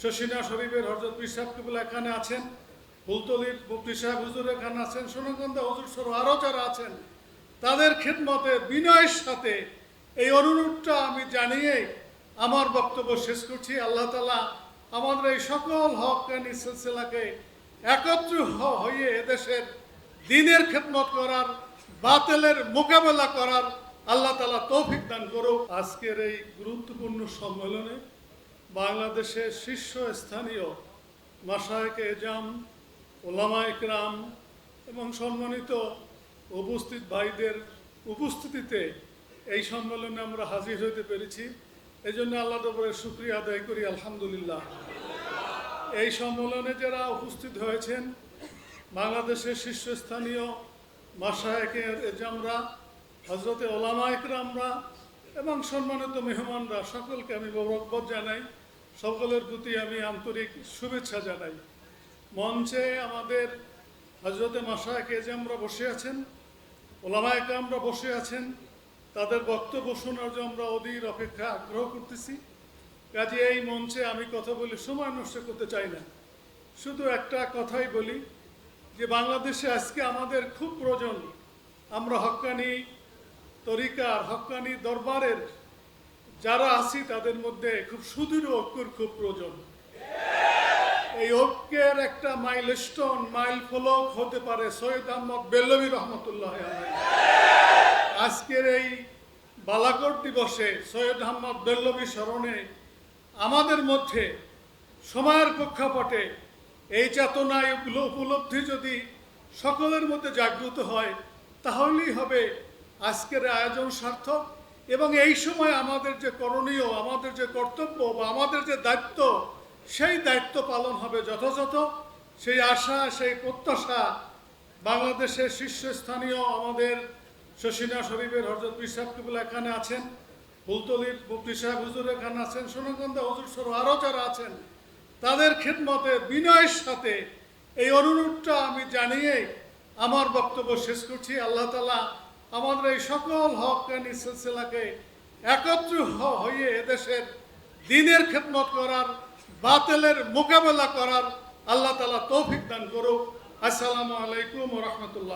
শশিনা শরীফের হজরত পিসাব কিবুল এখানে আছেন। ফুলতলির মুফতি সাহেব হুজুর এখানে আছেন, সোনাগন্ধা হুজুর সহ আরও যারা আছেন, তাদের খেদমতে, বিনয়ের সাথে এই অনুরোধটা আমি জানিয়ে আমার বক্তব্য শেষ করছি। আল্লাহ তালা আমাদের এই সকল হকানি সিলসিলাকে একত্র হয়ে এদেশের দিনের খেদমত করার, বাতেলের মোকাবেলা করার আল্লাহ তালা তৌফিক দান করুক। আজকের এই গুরুত্বপূর্ণ সম্মেলনে বাংলাদেশের শীর্ষস্থানীয় মাসায়কে এজাম ওলামা ইকরাম এবং সম্মানিত উপস্থিত ভাইদের উপস্থিতিতে এই সম্মেলনে আমরা হাজির হতে পেরেছি। এই জন্য আল্লাহ দবরের শুক্রিয়া আদায় করি, আলহামদুলিল্লাহ। এই সম্মেলনে যারা উপস্থিত হয়েছেন, বাংলাদেশের শীর্ষস্থানীয় মাসায়কের এজামরা হজরতে ওলামা ইকরামরা এবং সম্মানিত মেহমানরা, সকলকে আমি গৌরববোধ জানাই। সকলের প্রতি আমি আন্তরিক শুভেচ্ছা জানাই। মঞ্চে আমাদের হজরতে মাসায়ক এজামরা বসে আছেন ওলামা আমরা বসে আছেন, তাদের বক্তব্য শোনার জন্য আমরা অধীর অপেক্ষা আগ্রহ করতেছি। কাজে এই মঞ্চে আমি কথা বলে সময় নষ্ট করতে চাই না। শুধু একটা কথাই বলি যে বাংলাদেশে আজকে আমাদের খুব প্রয়োজন। আমরা হক্কানি তরিকার হক্কানি দরবারের যারা আছি তাদের মধ্যে খুব সুদৃঢ় ঐক্যর খুব প্রয়োজন। এই ঐক্যের একটা মাইল স্টোন মাইল ফলক হতে পারে সৈয়দ আহমদ বেল্লবী রহমতুল্লাহ আজকের এই বালাকোট দিবসে সৈয়দ আহমদ বেল্লবী স্মরণে আমাদের মধ্যে সময়ের প্রেক্ষাপটে এই চেতনায় উপল- উপলব্ধি যদি সকলের মধ্যে জাগ্রত হয়, তাহলেই হবে আজকের আয়োজন সার্থক। এবং এই সময় আমাদের যে করণীয়, আমাদের যে কর্তব্য বা আমাদের যে দায়িত্ব, সেই দায়িত্ব পালন হবে যথাযথ। সেই আশা, সেই প্রত্যাশা বাংলাদেশের শীর্ষস্থানীয় আমাদের শশিনা শরীফের হজরত পিসাব কিবুল এখানে আছেন ফুলতলির মুফতি সাহেব হুজুর এখানে আছেন, সোনাগন্ধা হুজুর সহ আরও যারা আছেন, তাদের খেদমতে, বিনয়ের সাথে এই অনুরোধটা আমি জানিয়ে আমার বক্তব্য শেষ করছি। আল্লাহ তালা আমাদের এই সকল হকানি সিলসিলাকে একত্র হয়ে এদেশের দিনের খেদমত করার, বাতিলের মোকাবেলা করার আল্লাহ তালা তৌফিক দান করুক। আসসালামু আলাইকুম রহমতুল্লাহ।